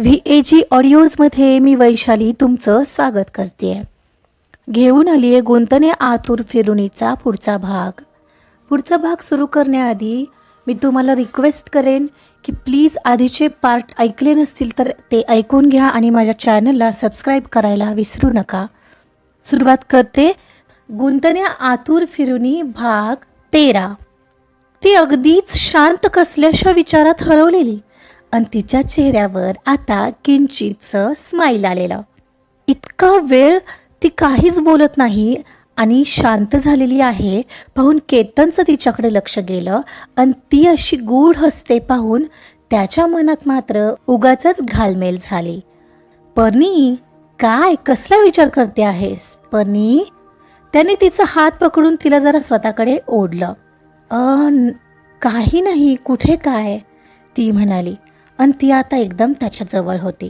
V A जी ऑडिओजमध्ये मी वैशाली तुमचं स्वागत करते घेऊन आली आहे गुंतने आतुर फिरुणीचा पुढचा भाग. पुढचा भाग सुरू करण्याआधी मी तुम्हाला रिक्वेस्ट करेन की प्लीज आधीचे पार्ट ऐकले नसतील तर ते ऐकून घ्या आणि माझ्या चॅनलला सबस्क्राईब करायला विसरू नका. सुरुवात करते. गुंतण्या आतुर फिरुनी भाग तेरा. ती अगदीच शांत कसल्याशा विचारात हरवलेली. आणि तिच्या चेहऱ्यावर आता किंचितचं स्माईल आलेलं. इतका वेळ ती काहीच बोलत नाही आणि शांत झालेली आहे. पाहून केतनचं तिच्याकडे लक्ष गेलं आणि ती अशी गूढ हसते पाहून त्याच्या मनात मात्र उगाच घालमेल झाली. पर्णी काय कसला विचार करते आहेस पर्णी त्याने तिचा हात पकडून तिला जरा स्वतःकडे ओढलं. काही नाही कुठे काय? ती म्हणाली. आणि ती आता एकदम त्याच्याजवळ होती.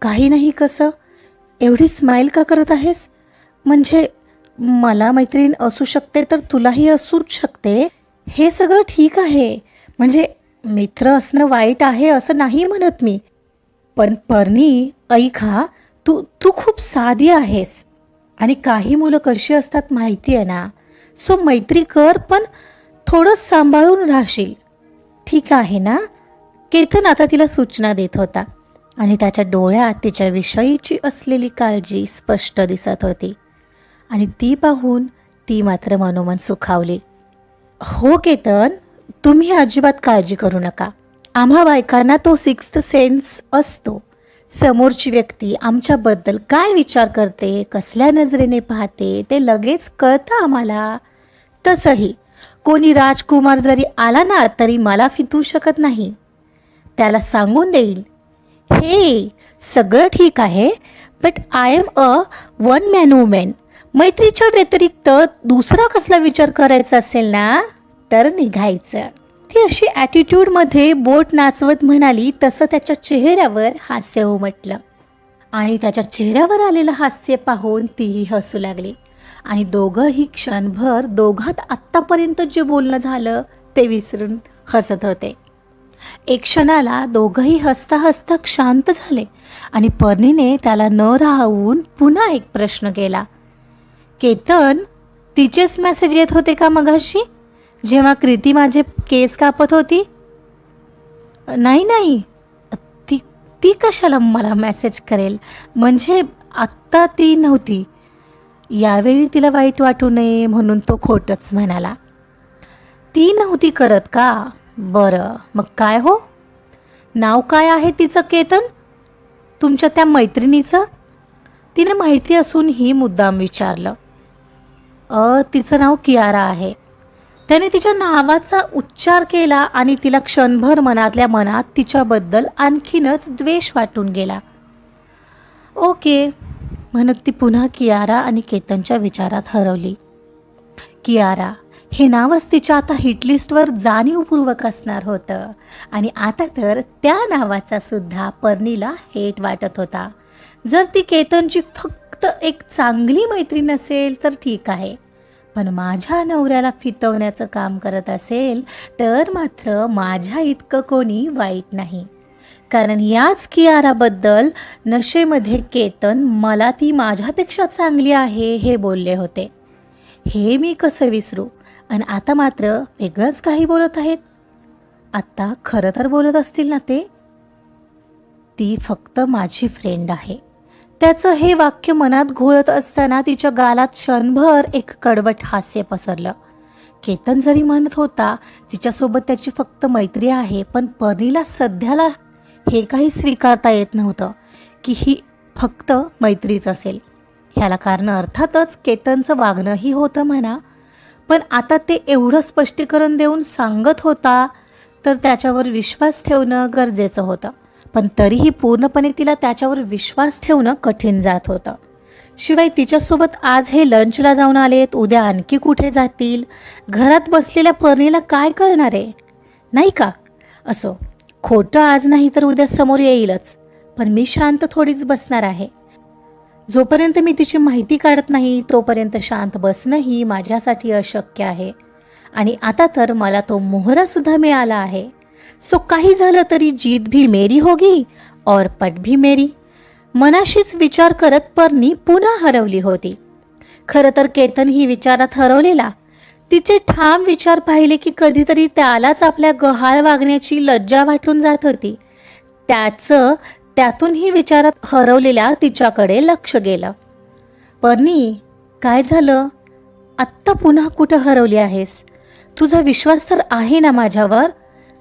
काही नाही कसं? एवढी स्माईल का करत आहेस? म्हणजे मला मैत्रीण असू शकते तर तुलाही असूच शकते? हे सगळं ठीक आहे. म्हणजे मित्र असणं वाईट आहे असं नाही म्हणत मी. पण परनी ऐका तू तू खूप साधी आहेस. आणि काही मुलं कशी असतात माहिती आहे ना? सो मैत्री कर पण थोडं सांभाळून राहशील. ठीक आहे ना? केतन आता तिला सूचना देत होता आणि त्याच्या डोळ्यात तिच्याविषयीची असलेली काळजी स्पष्ट दिसत होती. आणि ती पाहून ती मात्र मनोमन सुखावली. हो केतन तुम्ही अजिबात काळजी करू नका. आम्हा बायकांना तो सिक्स्थ सेन्स असतो. समोरची व्यक्ती आमच्याबद्दल काय विचार करते कसल्या नजरेने पाहते ते लगेच कळतं आम्हाला. तसंही कोणी राजकुमार जरी आला ना तरी मला फितू शकत नाही. त्याला सांगून देईल हे सगळं ठीक आहे but I am a one man women मैत्रीच्या व्यतिरिक्त दुसरा कसला विचार करायचा असेल ना तर निघायचं. ती अशी ॲटिट्यूडमध्ये बोट नाचवत म्हणाली तसं त्याच्या चेहऱ्यावर हास्य उमटलं आणि त्याच्या चेहऱ्यावर आलेलं हास्य पाहून तीही हसू लागली. आणि दोघंही क्षणभर दोघात आत्तापर्यंत जे बोलणं झालं ते विसरून हसत होते. एक क्षणाला दोघंही हसता हसता शांत झाले आणि पर्णीने त्याला न राहून पुन्हा एक प्रश्न केला. केतन तिचेच मेसेज येत होते का मगाशी? जेव्हा कृती माझे केस कापत होती? नाही नाही. ती ती कशाला मला मेसेज करेल? म्हणजे आत्ता ती नव्हती. यावेळी तिला वाईट वाटू नये म्हणून तो खोटच म्हणाला. ती नव्हती करत का? बरं. मग काय हो? नाव काय आहे तिचं केतन? तुमच्या त्या मैत्रिणीचं? तिने माहिती असूनही मुद्दाम विचारलं. अ तिचं नाव कियारा आहे. त्याने तिच्या नावाचा उच्चार केला आणि तिला क्षणभर मनातल्या मनात तिच्याबद्दल आणखीनच द्वेष वाटून गेला. ओके. म्हणत ती पुन्हा कियारा आणि केतनच्या विचारात हरवली. कियारा हे नावच तिच्या आता हिटलिस्टवर जाणीवपूर्वक असणार होतं. आणि आता तर त्या नावाचा सुद्धा पर्णीला हेट वाटत होता. जर ती केतनची फक्त एक चांगली मैत्रीण असेल तर ठीक आहे. पण माझ्या नवऱ्याला फितवण्याचं काम करत असेल तर मात्र माझ्या इतकं कोणी वाईट नाही. कारण याच कियाराबद्दल नशेमध्ये केतन मला ती माझ्यापेक्षा चांगली आहे हे बोलले होते. हे मी कसं विसरू? आणि आता मात्र वेगळंच काही बोलत आहेत. आत्ता खरं तर बोलत असतील ना ते? ती फक्त माझी फ्रेंड आहे. त्याचं हे वाक्य मनात घोळत असताना तिच्या गालात क्षणभर एक कडवट हास्य पसरलं. केतन जरी म्हणत होता तिच्यासोबत त्याची फक्त मैत्री आहे पण परीला सध्याला हे काही स्वीकारता येत नव्हतं की ही फक्त मैत्रीच असेल. ह्याला कारण अर्थातच केतनचं वागणंही होतं म्हणा पण आता ते एवढं स्पष्टीकरण देऊन सांगत होता तर त्याच्यावर विश्वास ठेवणं गरजेचं होतं. पण तरीही पूर्णपणे तिला त्याच्यावर विश्वास ठेवणं कठीण जात होतं. शिवाय तिच्यासोबत आज हे लंचला जाऊन आलेत उद्या आणखी कुठे जातील? घरात बसलेल्या पर्णीला काय करणार आहे? नाही का? असो खोटं आज नाही तर उद्या समोर येईलच. पण मी शांत थोडीच बसणार आहे. जोपर्यंत मी तिची माहिती काढत नाही तोपर्यंत शांत बसणंही माझ्यासाठी अशक्य आहे. आणि आता तर मला तो मोहरासुद्धा मिळाला आहे. सो काही झालं तरी जीत भी मेरी होगी और पट भी मेरी. मनाशीच विचार करत परनी पुन्हा हरवली होती. खरं तर केतन ही विचारात हरवलेला. तिचे ठाम विचार पाहिले की कधीतरी त्यालाच आपल्या गहाळ वागण्याची लज्जा वाटून जात होती. त्याचं त्यातूनही विचारात हरवलेल्या तिच्याकडे लक्ष गेलं. पर्णी काय झालं? आत्ता पुन्हा कुठं हरवली आहेस? तुझा विश्वास तर आहे ना माझ्यावर?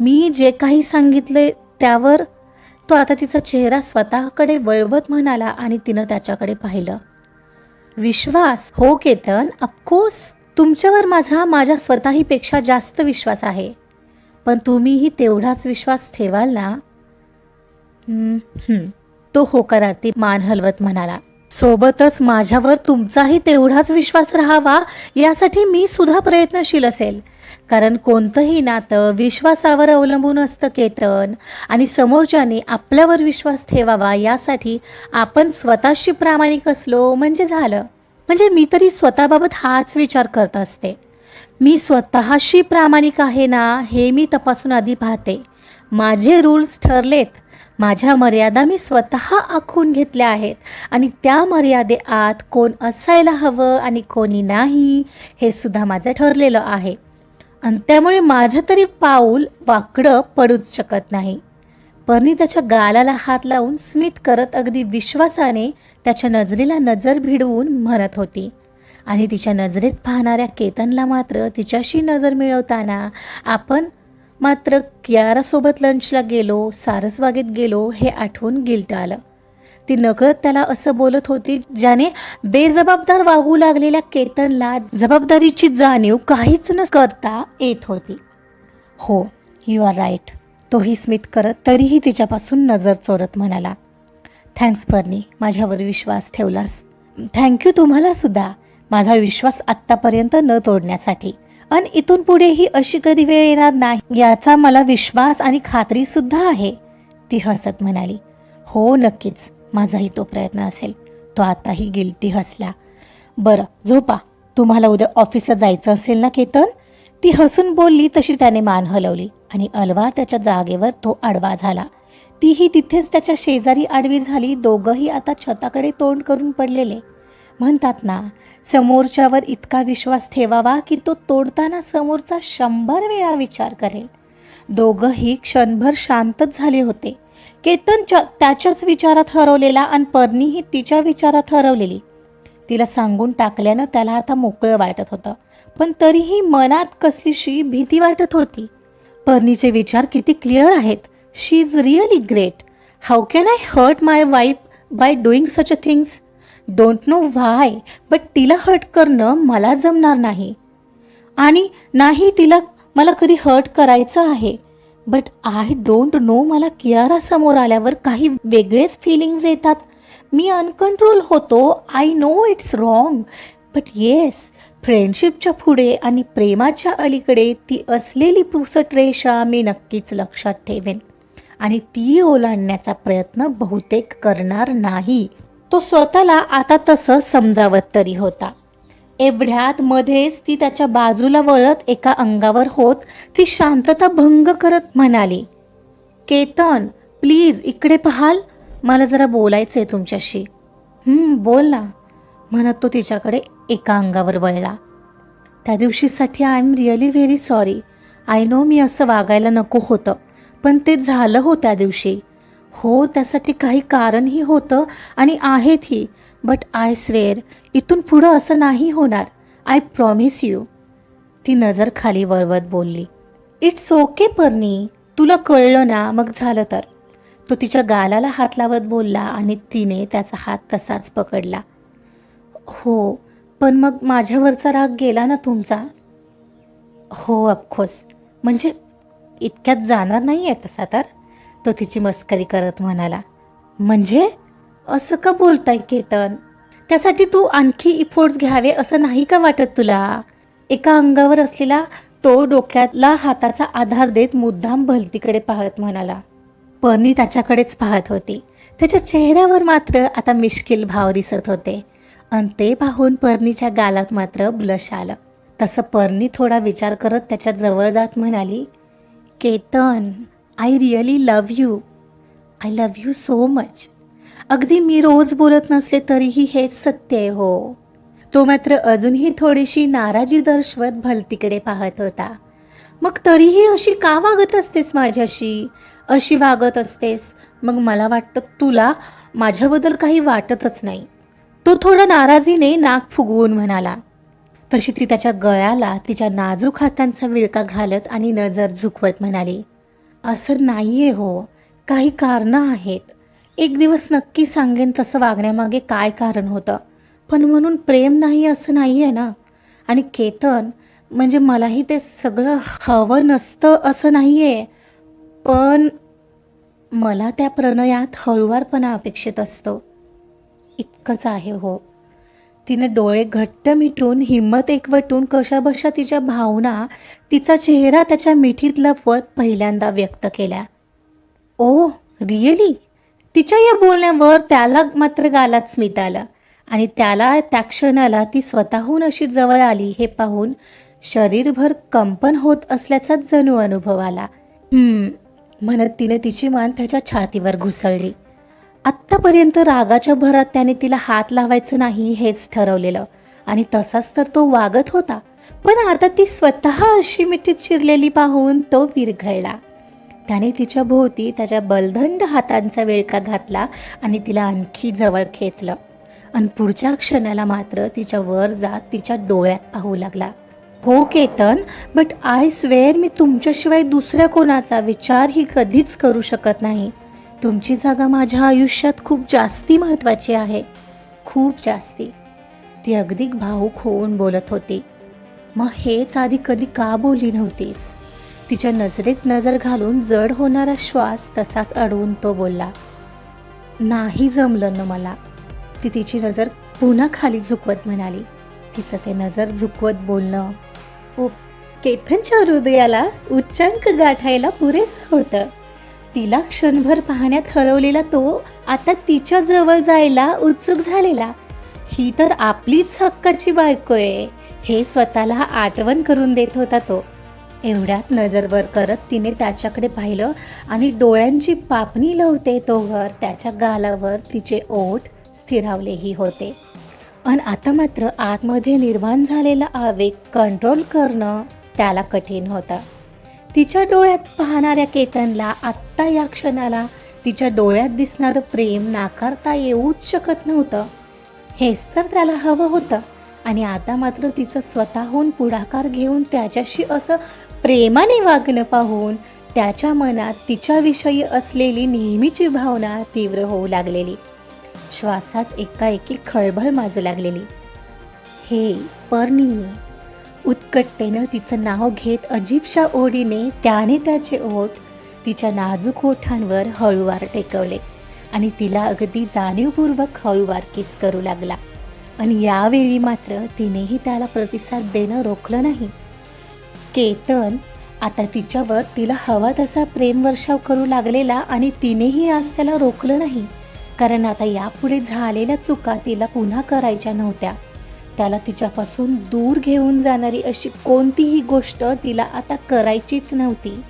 मी जे काही सांगितले त्यावर तो आता तिचा चेहरा स्वतःकडे वळवत म्हणाला आणि तिनं त्याच्याकडे पाहिलं. विश्वास? हो केतन. अफकोर्स तुमच्यावर माझा माझ्या स्वतःहीपेक्षा जास्त विश्वास आहे. पण तुम्हीही तेवढाच विश्वास ठेवाल ना? तो होकारार्थी मान हलवत म्हणाला सोबतच माझ्यावर तुमचाही तेवढाच विश्वास राहावा यासाठी मी सुद्धा प्रयत्नशील असेल. कारण कोणतंही नातं विश्वासावर अवलंबून असतं केतन. आणि समोरच्याने आपल्यावर विश्वास ठेवावा यासाठी आपण स्वतःशी प्रामाणिक असलो म्हणजे झालं. म्हणजे मी तरी स्वतःबाबत हाच विचार करत असते. मी स्वतःशी प्रामाणिक आहे ना हे मी तपासून आधी पाहते. माझे रूल्स ठरलेत. माझ्या मर्यादा मी स्वतः आखून घेतल्या आहेत. आणि त्या मर्यादे आत कोण असायला हवं आणि कोणी नाही हे सुद्धा माझं ठरलेलं आहे. आणि त्यामुळे माझं तरी पाऊल वाकडं पडूच शकत नाही. परनी त्याच्या गालाला हात लावून स्मित करत अगदी विश्वासाने त्याच्या नजरेला नजर भिडवून म्हणत होती. आणि तिच्या नजरेत पाहणाऱ्या केतनला मात्र तिच्याशी नजर मिळवताना आपण मात्र कियारासोबत लंचला गेलो सारसबागेत गेलो हे आठवून गिल्ट आलं. ती नकळत त्याला असं बोलत होती ज्याने बेजबाबदार वागू लागलेल्या केतनला जबाबदारीची जाणीव काहीच न करता येत होती. हो यू आर राईट तोही स्मित करत तरीही तिच्यापासून नजर चोरत म्हणाला. थँक्स परनी माझ्यावर विश्वास ठेवलास. थँक्यू तुम्हाला सुद्धा माझा विश्वास आत्तापर्यंत न तोडण्यासाठी. आणि इथून पुढेही अशी कधी वेळ येणार नाही याचा मला विश्वास आणि खात्री सुद्धा आहे ती हसत म्हणाली. हो नक्कीच माझाही तो प्रयत्न असेल. तो आताही गिल्टी हसला. बरं झोपा. तुम्हाला उद्या ऑफिसला जायचं असेल ना केतन? ती हसून बोलली तशी त्याने मान हलवली आणि अलवार त्याच्या जागेवर तो आडवा झाला. तीही तिथेच त्याच्या शेजारी आडवी झाली दोघंही आता छताकडे तोंड करून पडलेले. म्हणतात ना समोरच्यावर इतका विश्वास ठेवावा की तो तोडताना समोरचा शंभर वेळा विचार करेल. दोघंही क्षणभर शांतच झाले होते. केतन च- त्याच्याच विचारात हरवलेला आणि पर्णीही तिच्या विचारात हरवलेली. तिला सांगून टाकल्यानं त्याला आता मोकळं वाटत होतं. पण तरीही मनात कसलीशी भीती वाटत होती. पर्णीचे विचार किती क्लिअर आहेत. She is really great how can I hurt my wife by doing such a things don't know why but तिला हर्ट करणं मला जमणार नाही. आणि नाही तिला मला कधी हर्ट करायचं आहे बट आय डोंट नो मला कियारा समोर आल्यावर काही वेगळेच फिलिंग्ज येतात. मी अनकंट्रोल होतो I know it's wrong but yes फ्रेंडशिपच्या पुढे आणि प्रेमाच्या अलीकडे ती असलेली पुसट रेषा मी नक्कीच लक्षात ठेवेन. आणि ती ओलांडण्याचा प्रयत्न बहुतेक करणार नाही. तो स्वतःला आता तसं समजावत तरी होता. एवढ्यात मध्येच ती त्याच्या बाजूला वळत एका अंगावर होत ती शांतता भंग करत म्हणाली केतन प्लीज इकडे पाहाल? मला जरा बोलायचं आहे तुमच्याशी बोल ना. म्हणत तो तिच्याकडे एका अंगावर वळला. त्या दिवशीसाठी I am really very sorry I know मी असं वागायला नको होतं पण ते झालं हो त्या दिवशी. हो त्यासाठी काही कारणही होतं आणि आहेतही बट आय स्वेअर इथून पुढं असं नाही होणार. आय प्रॉमिस यू ती नजर खाली वळवत बोलली. इट्स ओके पर्नी तुला कळलं ना? मग झालं तर. तो तिच्या गालाला हात लावत बोलला आणि तिने त्याचा हात तसाच पकडला. हो पण मग माझ्यावरचा राग गेला ना तुमचा? हो अफकोर्स म्हणजे इतक्यात जाणार नाही आहे तसा तर? तो तिची मस्करी करत म्हणाला म्हणजे? असं का बोलताय केतन त्यासाठी तू आणखी इफोर्ट्स घ्यावे असं नाही का वाटत तुला? एका अंगावर असलेला तो डोक्यातला हाताचा आधार देत मुद्दाम भलतीकडे पाहत म्हणाला. पर्णी त्याच्याकडेच पाहत होती. त्याच्या चेहऱ्यावर मात्र आता मिश्किल भाव दिसत होते. आणि ते पाहून पर्णीच्या गालात मात्र ब्लश आलं. तसं पर्णी थोडा विचार करत त्याच्याजवळ जात म्हणाली Ketan I really love you I love you so much अगदी मी रोज बोलत नसले तरीही हेच सत्य आहे हो. तो मात्र अजूनही थोडीशी नाराजी दर्शवत भलतीकडे पाहत होता. मग तरीही अशी का वागत असतेस माझ्याशी? अशी वागत असतेस. मग मला वाटतं तुला माझ्याबद्दल काही वाटतच नाही. तो थोडा नाराजीने नाक फुगवून म्हणाला. तशी ती त्याच्या गळ्याला तिच्या नाजूक हातांचा विळका घालत आणि नजर झुकवत म्हणाली. असं नाही आहे हो. काही कारणं आहेत. एक दिवस नक्की सांगेन तसं वागण्यामागे काय कारण होतं. पण म्हणून प्रेम नाही असं नाही आहे ना. आणि केतन म्हणजे मलाही ते सगळं हवं नसतं असं नाही आहे पण मला त्या प्रणयात हळुवारपणा अपेक्षित असतो. इतकंच आहे हो. तिने डोळे घट्ट मिटून हिंमत एकवटून कशाबशा तिच्या भावना तिचा चेहरा त्याच्या मिठीत लपवत पहिल्यांदा व्यक्त केल्या. ओ रिअली तिच्या या बोलण्यावर त्याला मात्र गालात स्मित आलं आणि त्याला त्या क्षणाला ती स्वतःहून अशी जवळ आली हे पाहून शरीरभर कंपन होत असल्याचा जणू अनुभव आला. "हम्म," म्हणत तिने तिची मान त्याच्या छातीवर घुसळली. आत्तापर्यंत रागाच्या भरात त्याने तिला हात लावायचं नाही हेच ठरवलेलं. आणि तसाच तर तो वागत होता. पण आता ती स्वतः अशी मिठीत शिरलेली पाहून तो विरघळला. त्याने तिच्या भोवती त्याच्या बलदंड हातांचा वेळका घातला आणि तिला आणखी जवळ खेचलं. आणि पुढच्या क्षणाला मात्र तिच्या वर जात तिच्या डोळ्यात पाहू लागला. हो केतन बट आय स्वेअर मी तुमच्याशिवाय दुसऱ्या कोणाचा विचारही कधीच करू शकत नाही. तुमची जागा माझ्या आयुष्यात खूप जास्ती महत्त्वाची आहे. खूप जास्ती. ती अगदी भाऊक होऊन बोलत होती. मग हेच आधी कधी का बोलली नव्हतीस? तिच्या नजरेत नजर घालून जड होणारा श्वास तसाच अडवून तो बोलला नाही जमलं ना मला. ती तिची नजर पुन्हा खाली झुकवत म्हणाली. तिचं ते नजर झुकवत बोलणं ओ केथनच्या हृदयाला उच्चांक गाठायला पुरेसं होतं. तिला क्षणभर पाहण्यात हरवलेला तो आता तिच्या जवळ जायला उत्सुक झालेला. ही तर आपलीच हक्काची बायको आहे हे स्वतःला आठवण करून देत होता तो. एवढ्यात नजरवर करत तिने त्याच्याकडे पाहिलं आणि डोळ्यांची पापणी लवते तो त्याच्या गालावर तिचे ओठ स्थिरावलेही होते. पण आता मात्र आतमध्ये निर्माण झालेला आवेग कंट्रोल करणं त्याला कठीण होतं. तिच्या डोळ्यात पाहणाऱ्या केतनला आत्ता या क्षणाला तिच्या डोळ्यात दिसणारं प्रेम नाकारता येऊच शकत नव्हतं. हेच तर त्याला हवं होतं. आणि आता मात्र तिचं स्वतःहून पुढाकार घेऊन त्याच्याशी असं प्रेमाने वागणं पाहून त्याच्या मनात तिच्याविषयी असलेली नेहमीची भावना तीव्र होऊ लागलेली. श्वासात एकाएकी खळबळ माजू लागलेली. हे पर्णी उत्कटतेनं तिचं नाव घेत अजीबशा ओढीने त्याने त्याचे ओठ तिच्या नाजूक ओठांवर हळूवार टेकवले आणि तिला अगदी जाणीवपूर्वक हळूवार किस करू लागला. आणि यावेळी मात्र तिनेही त्याला प्रतिसाद देणं रोखलं नाही. केतन आता तिच्यावर तिला हवा तसा प्रेमवर्षाव करू लागलेला आणि तिनेही आज त्याला रोखलं नाही. कारण आता यापुढे झालेल्या चुका तिला पुन्हा करायच्या नव्हत्या. त्याला तिच्यापासून दूर घेऊन जाणारी अशी कोणतीही गोष्ट तिला आता करायचीच नव्हती.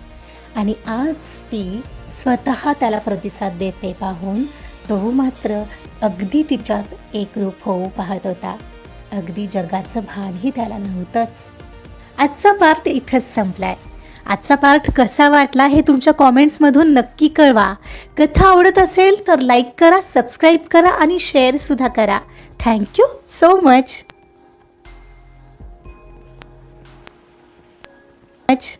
आणि आज ती स्वतः त्याला प्रतिसाद देते पाहून तो मात्र अगदी तिच्यात एकरूप होऊ पाहत होता. अगदी जगाचं भानही त्याला नव्हतंच. आजचा पार्ट इथंच संपलाय. आजचा पार्ट कसा वाटला हे तुमच्या कॉमेंट्समधून नक्की कळवा. कथा आवडत असेल तर लाईक करा सबस्क्राईब करा आणि शेअरसुद्धा करा. Thank you so much. मच